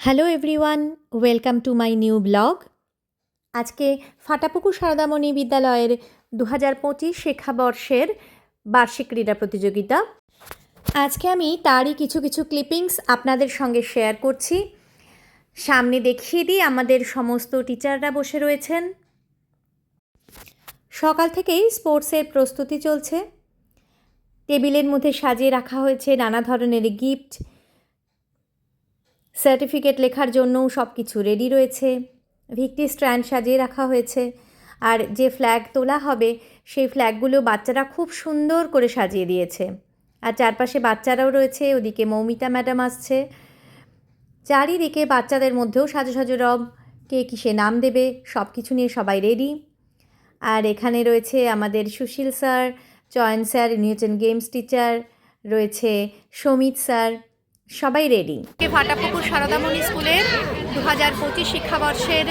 Hello everyone welcome to my new blog আজকে ফাটাপুকুর সারদামণি বিদ্যালয়ের দু হাজার পঁচিশ শিক্ষাবর্ষের বার্ষিক ক্রীড়া প্রতিযোগিতা। আজকে আমি তারই কিছু কিছু ক্লিপিংস আপনাদের সঙ্গে শেয়ার করছি। সামনে দেখিয়ে দিই আমাদের সমস্ত টিচাররা বসে রয়েছেন। সকাল থেকেই স্পোর্টসের প্রস্তুতি চলছে। টেবিলের মধ্যে সাজিয়ে রাখা হয়েছে নানা ধরনের গিফট সার্টিফিকেট লেখার জন্যও সব কিছু রেডি রয়েছে। ভিক্টি স্ট্র্যান্ড সাজিয়ে রাখা হয়েছে। আর যে ফ্ল্যাগ তোলা হবে, সেই ফ্ল্যাগগুলো বাচ্চারা খুব সুন্দর করে সাজিয়ে দিয়েছে। আর চারপাশে বাচ্চারাও রয়েছে, ওদিকে মৌমিতা ম্যাডাম আসছে। চারিদিকে বাচ্চাদের মধ্যেও সাজো সাজো রব, কে কিসে নাম দেবে সব কিছু নিয়ে সবাই রেডি আর এখানে রয়েছে আমাদের সুশীল স্যার, চয়ন স্যার হচ্ছেন গেমস টিচার, রয়েছে সমিত স্যার সবাই রেডি ফাটাপুকুর সারদামণি স্কুলের দু হাজার পঁচিশ শিক্ষাবর্ষের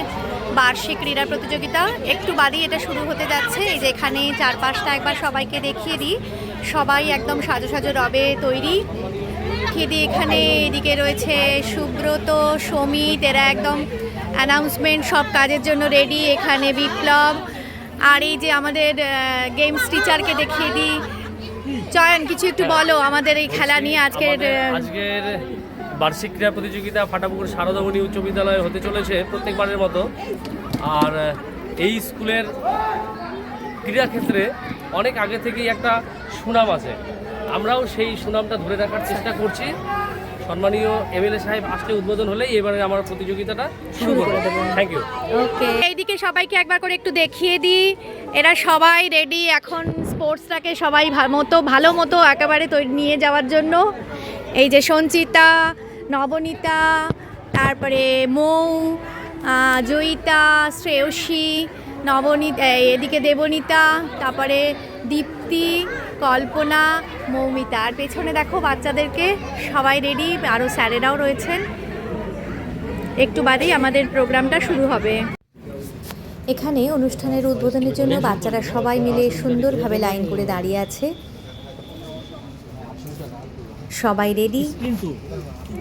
বার্ষিক ক্রীড়া প্রতিযোগিতা। একটু বাদেই এটা শুরু হতে যাচ্ছে। এই যে এখানে চারপাশটা একবার সবাইকে দেখিয়ে দিই। সবাই একদম সাজো সাজো রবে তৈরি। দিই এখানে এদিকে রয়েছে সুব্রত সমিত এরা একদম অ্যানাউন্সমেন্ট সব কাজের জন্য রেডি এখানে বিপ্লব। আর এই যে আমাদের গেমস টিচারকে দেখিয়ে দিই। চয়ন কিছু একটু বলো আমাদের এই খেলা নিয়ে আজকের আজকের বার্ষিক ক্রীড়া প্রতিযোগিতা ফাটাপুকুর শারদামণি উচ্চ বিদ্যালয়ে হতে চলেছে প্রত্যেকবারের মতো। আর এই স্কুলের ক্রীড়া ক্ষেত্রে অনেক আগে থেকেই একটা সুনাম আছে। আমরাও সেই সুনামটা ধরে রাখার চেষ্টা করছি। সম্মানীয় এমএলএ সাহেব আসলে উদ্বোধন হলেই এবারে আমার প্রতিযোগিতাটা শুরু করে দেবো। থ্যাংক ইউ ওকে এইদিকে সবাইকে একবার করে একটু দেখিয়ে দিই। এরা সবাই রেডি এখন স্পোর্টসটাকে সবাই মতো ভালো মতো একেবারে তৈরি নিয়ে যাওয়ার জন্য। এই যে সঞ্চিতা নবনীতা তারপরে মৌ জয়িতা শ্রেয়সী নবনীতা এদিকে দেবনীতা তারপরে দীপ্তি কল্পনা, মৌমিতা। আর পেছনে দেখো বাচ্চাদেরকে সবাই রেডি আরও স্যারেরাও রয়েছেন। একটু বাদেই আমাদের প্রোগ্রামটা শুরু হবে। এখানে অনুষ্ঠানের উদ্বোধনের জন্য বাচ্চারা সবাই মিলে সুন্দরভাবে লাইন করে দাঁড়িয়ে আছে। সবাই রেডি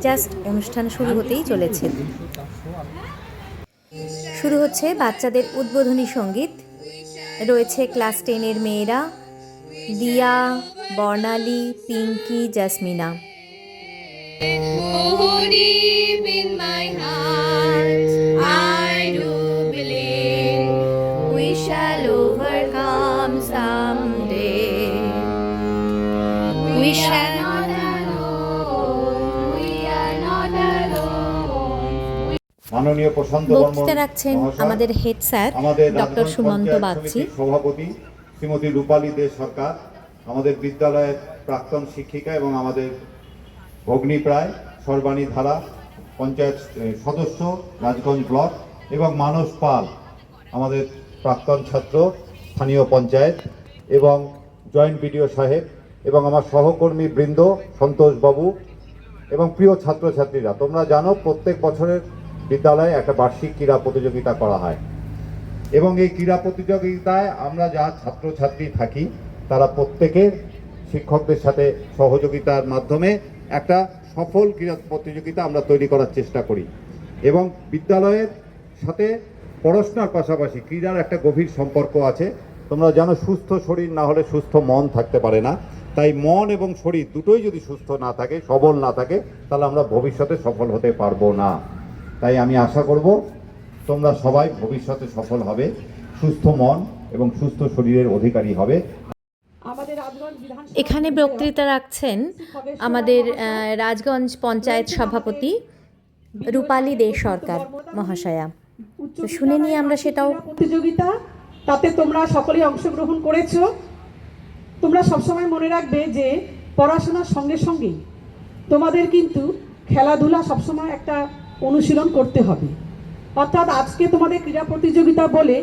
জাস্ট অনুষ্ঠান শুরু হতেই চলেছে। শুরু হচ্ছে বাচ্চাদের উদ্বোধনী সংগীত। রয়েছে ক্লাস টেনের মেয়েরা। দিয়া বর্ণালী পিঙ্কি জাসমিনা Oh, বক্তৃতা রাখছেন আমাদের head sir doctor Sumanta Bagchi সভাপতি শ্রীমতী রূপালী দে সরকার, আমাদের বিদ্যালয়ের প্রাক্তন শিক্ষিকা এবং আমাদের ভগ্নী প্রায় সর্বাণী ধারা, পঞ্চায়েত সদস্য, রাজগঞ্জ ব্লক এবং মানস পাল, আমাদের প্রাক্তন ছাত্র, স্থানীয় পঞ্চায়েত এবং জয়েন্ট বিডিও সাহেব এবং আমার সহকর্মী বৃন্দ সন্তোষবাবু এবং প্রিয় ছাত্রছাত্রীরা। তোমরা জানো, প্রত্যেক বছরের বিদ্যালয়ে একটা বার্ষিক ক্রীড়া প্রতিযোগিতা করা হয়। এবং এই ক্রীড়া প্রতিযোগিতায় আমরা যা ছাত্রছাত্রী থাকি, তারা প্রত্যেকের শিক্ষকদের সাথে সহযোগিতার মাধ্যমে একটা সফল ক্রীড়া প্রতিযোগিতা আমরা তৈরি করার চেষ্টা করি। এবং বিদ্যালয়ের সাথে পড়াশোনার পাশাপাশি ক্রীড়ার একটা গভীর সম্পর্ক আছে। তোমরা জানো, সুস্থ শরীর না হলে সুস্থ মন থাকতে পারে না। তাই মন এবং শরীর দুটোই যদি সুস্থ না থাকে, সবল না থাকে, তাহলে আমরা ভবিষ্যতে সফল হতে পারব না। তাই আমি আশা করব তোমরা সবাই ভবিষ্যতে সফল হবে সুস্থ মন এবং সুস্থ শরীরের অধিকারী হবে। এখানে বক্তৃতা রাখছেন আমাদের রাজগঞ্জ পঞ্চায়েত সভাপতি রূপালী দে সরকার মহাশয়া। তো শুনে নিয়ে আমরা সেটাও প্রতিযোগিতা তাতে তোমরা সকলেই অংশগ্রহণ করেছ। তোমরা সবসময় মনে রাখবে যে পড়াশোনার সঙ্গে সঙ্গেই তোমাদের কিন্তু খেলাধুলা সবসময় একটা অনুশীলন করতে হবে। অর্থাৎ আজকে তোমাদের ক্রীড়া প্রতিযোগিতা বলে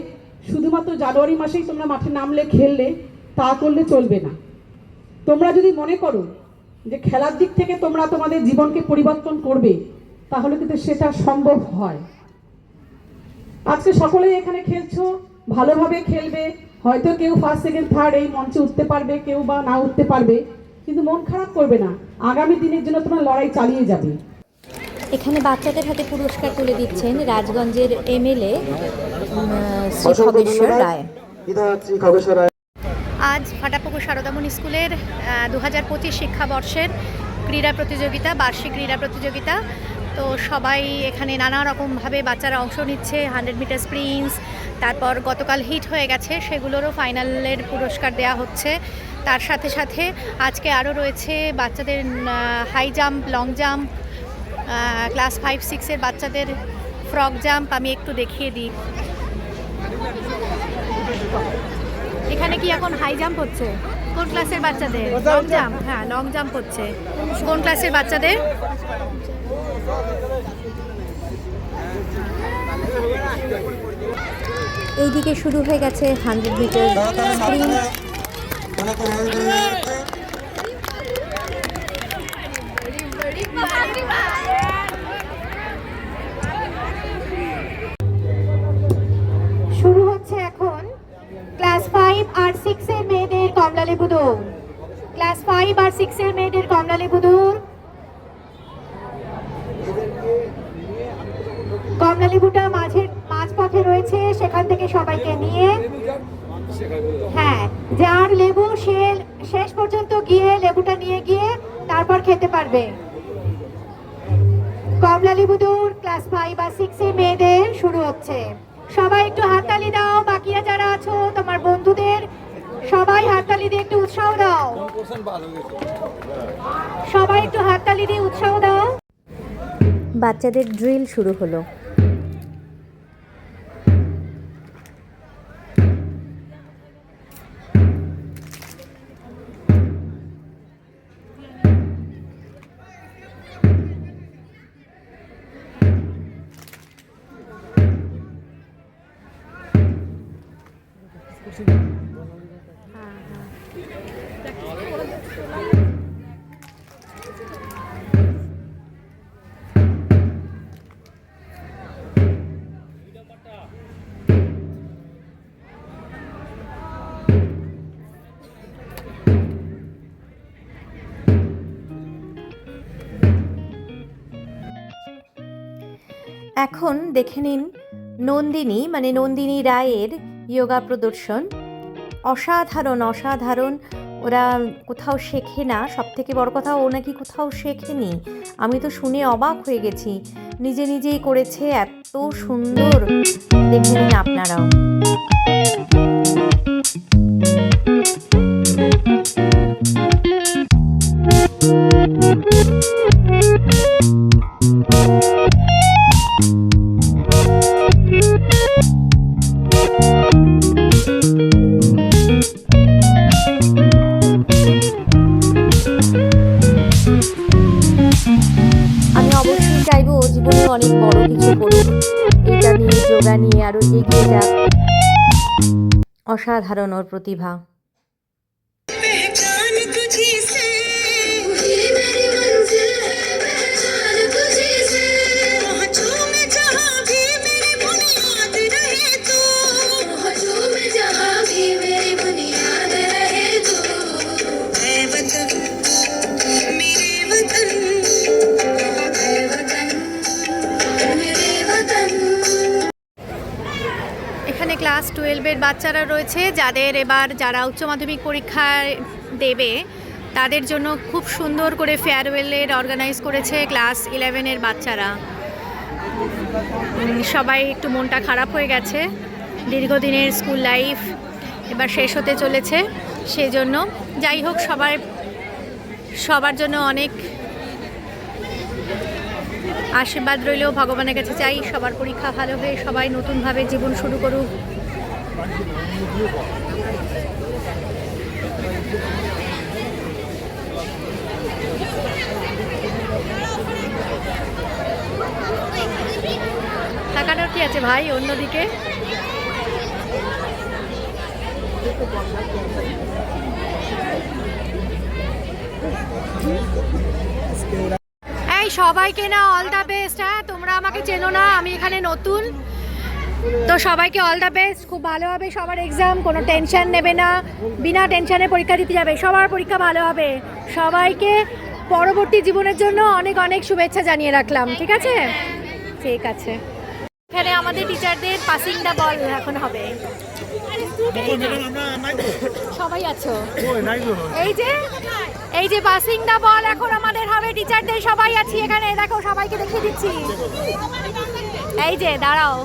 শুধুমাত্র জানুয়ারি মাসেই তোমরা মাঠে নামলে, খেললে, তা করলে চলবে না। তোমরা যদি মনে করো যে খেলার দিক থেকে তোমরা তোমাদের জীবনকে পরিবর্তন করবে, তাহলে কিন্তু সেটা সম্ভব হয়। আজকে সকলেই এখানে খেলছো, ভালোভাবে খেলবে, হয়তো কেউ ফার্স্ট সেকেন্ড থার্ড এই মঞ্চে উঠতে পারবে, কেউ বা না উঠতে পারবে, কিন্তু মন খারাপ করবে না। আগামী দিনের জন্য তোমরা লড়াই চালিয়ে যাবে। এখানে বাচ্চাদের হাতে পুরস্কার তুলে দিচ্ছেন রাজগঞ্জের এমএলএ শ্রী খগেশ্বর রায়। শ্রী খগেশ্বর রায়। আজ ফাটাপুকুর সারদামণি স্কুলের দু হাজার পঁচিশ শিক্ষাবর্ষের ক্রীড়া প্রতিযোগিতা বার্ষিক ক্রীড়া প্রতিযোগিতা। তো সবাই এখানে নানা রকমভাবে বাচ্চারা অংশ নিচ্ছে হান্ড্রেড মিটার স্প্রিন্টস তারপর গতকাল হিট হয়ে গেছে সেগুলোরও ফাইনালের পুরস্কার দেওয়া হচ্ছে। তার সাথে সাথে আজকে আরও রয়েছে বাচ্চাদের high jump long jump class five সিক্সের বাচ্চাদের ফ্রক জাম্প আমি একটু দেখিয়ে দিই। এখানে কি এখন হাই জাম্প হচ্ছে? কোন ক্লাসের বাচ্চাদের? লং জাম্প হ্যাঁ লং জাম্প হচ্ছে। কোন ক্লাসের বাচ্চাদের? এইদিকে শুরু হয়ে গেছে হান্ড্রেড মিটার স্প্রিন্ট শুরু হচ্ছে এখন ক্লাস ফাইভ আর সিক্স এর মেয়েদের কমলা লেবু দৌড়। ক্লাস ফাইভ আর সিক্স এর মেয়েদের কমলা লেবু দৌড়। কমলা লেবুটা মাঝের, মাঝপথে রয়েছে, সেখান থেকে সবাইকে নিয়ে। হ্যাঁ যার লেবু সে, শেষ পর্যন্ত গিয়ে লেবুটা নিয়ে গিয়ে তারপর খেতে পারবে। কমলা লেবু দৌড় ক্লাস ফাইভ আর সিক্স এর মেয়েদের শুরু হচ্ছে। সবাই একটু হাততালি দাও, বাকিরা যারা আছো, তোমার বন্ধুদের। সবাই হাততালি দিয়ে একটু উৎসাহ দাও। সবাই একটু হাততালি দিয়ে উৎসাহ দাও। বাচ্চাদের ড্রিল শুরু হলো। এখন দেখে নিন নন্দিনী মানে নন্দিনী রায়ের ইয়োগা প্রদর্শন। অসাধারণ অসাধারণ। ওরা কোথাও শেখে না। সব থেকে বড় কথা, ও নাকি কোথাও শেখেনি। আমি তো শুনে অবাক হয়ে গেছি। নিজে নিজেই করেছে, এত সুন্দর। দেখে নিন আপনারাও। অসাধারণ ওর প্রতিভা। টুয়েলভের বাচ্চারা রয়েছে, যাদের এবার যারা উচ্চ মাধ্যমিক পরীক্ষা দেবে, তাদের জন্য খুব সুন্দর করে ফেয়ারওয়েলের অর্গানাইজ করেছে ক্লাস ইলেভেনের বাচ্চারা। সবাই একটু মনটা খারাপ হয়ে গেছে, দীর্ঘদিনের স্কুল লাইফ এবার শেষ হতে চলেছে সেই জন্য যাই হোক সবার সবার জন্য অনেক আশীর্বাদ রইল, ভগবানের কাছে চাই সবার পরীক্ষা ভালো হয়ে সবাই নতুনভাবে জীবন শুরু করুক। তাকানোর কি আছে ভাই অন্যদিকে? সবাইকে না অল দ্য বেস্ট হ্যাঁ তোমরা আমাকে চেনো না, আমি এখানে নতুন। তো সবাইকে অল দ্য বেস্ট খুব ভালো হবে, সবার এক্সাম কোনো টেনশন নেবে না। বিনা টেনশনে পরীক্ষা দিতে যাবে, সবার পরীক্ষা ভালো হবে। সবাইকে পরবর্তী জীবনের জন্য অনেক অনেক শুভেচ্ছা জানিয়ে রাখলাম, ঠিক আছে? ঠিক আছে। এখানে আমাদের টিচারদের পাসিং দা বল এখন হবে। সবাই আছো? এই যে এই যে পাসিং দা বল এখন আমাদের হবে টিচারদের সবাই আছি এখানে। দেখো, সবাইকে দেখিয়ে দিচ্ছি। এই যে, দাঁড়াও।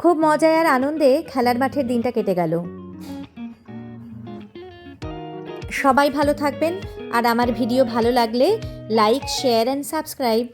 খুব মজায় আর আনন্দে খেলার মাঠের দিনটা কেটে গেল। সবাই ভালো থাকবেন, আর আমার ভিডিও ভালো লাগলে লাইক, শেয়ার অ্যান্ড সাবস্ক্রাইব